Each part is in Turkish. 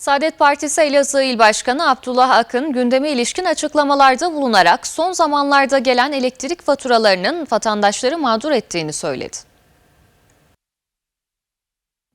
Saadet Partisi Elazığ İl Başkanı Abdullah Akın gündeme ilişkin açıklamalarda bulunarak son zamanlarda gelen elektrik faturalarının vatandaşları mağdur ettiğini söyledi.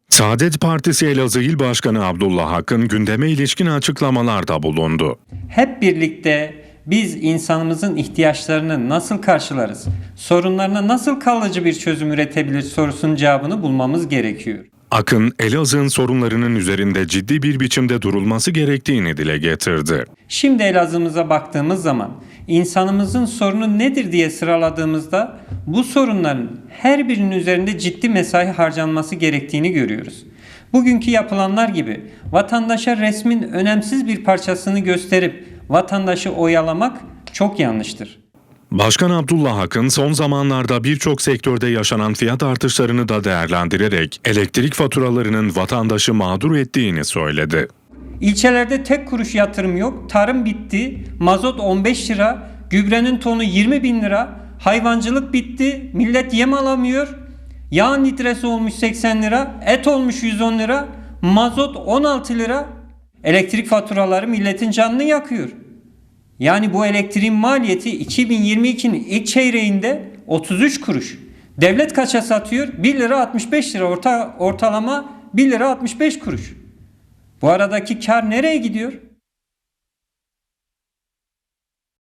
Saadet Partisi Elazığ İl Başkanı Abdullah Akın gündeme ilişkin açıklamalarda bulundu. Hep birlikte biz insanımızın ihtiyaçlarını nasıl karşılarız? Sorunlarına nasıl kalıcı bir çözüm üretebilir sorusunun cevabını bulmamız gerekiyor. Akın, Elazığ'ın sorunlarının üzerinde ciddi bir biçimde durulması gerektiğini dile getirdi. Şimdi Elazığ'ımıza baktığımız zaman insanımızın sorunu nedir diye sıraladığımızda bu sorunların her birinin üzerinde ciddi mesai harcanması gerektiğini görüyoruz. Bugünkü yapılanlar gibi vatandaşa resmin önemsiz bir parçasını gösterip vatandaşı oyalamak çok yanlıştır. Başkan Abdullah Akın son zamanlarda birçok sektörde yaşanan fiyat artışlarını da değerlendirerek elektrik faturalarının vatandaşı mağdur ettiğini söyledi. İlçelerde tek kuruş yatırım yok. Tarım bitti. Mazot 15 lira. Gübrenin tonu 20 bin lira. Hayvancılık bitti. Millet yem alamıyor. Yağ litresi olmuş 80 lira. Et olmuş 110 lira. Mazot 16 lira. Elektrik faturaları milletin canını yakıyor. Yani bu elektriğin maliyeti 2022'nin ilk çeyreğinde 33 kuruş. Devlet kaça satıyor? 1 lira 65 lira orta, ortalama 1 lira 65 kuruş. Bu aradaki kar nereye gidiyor?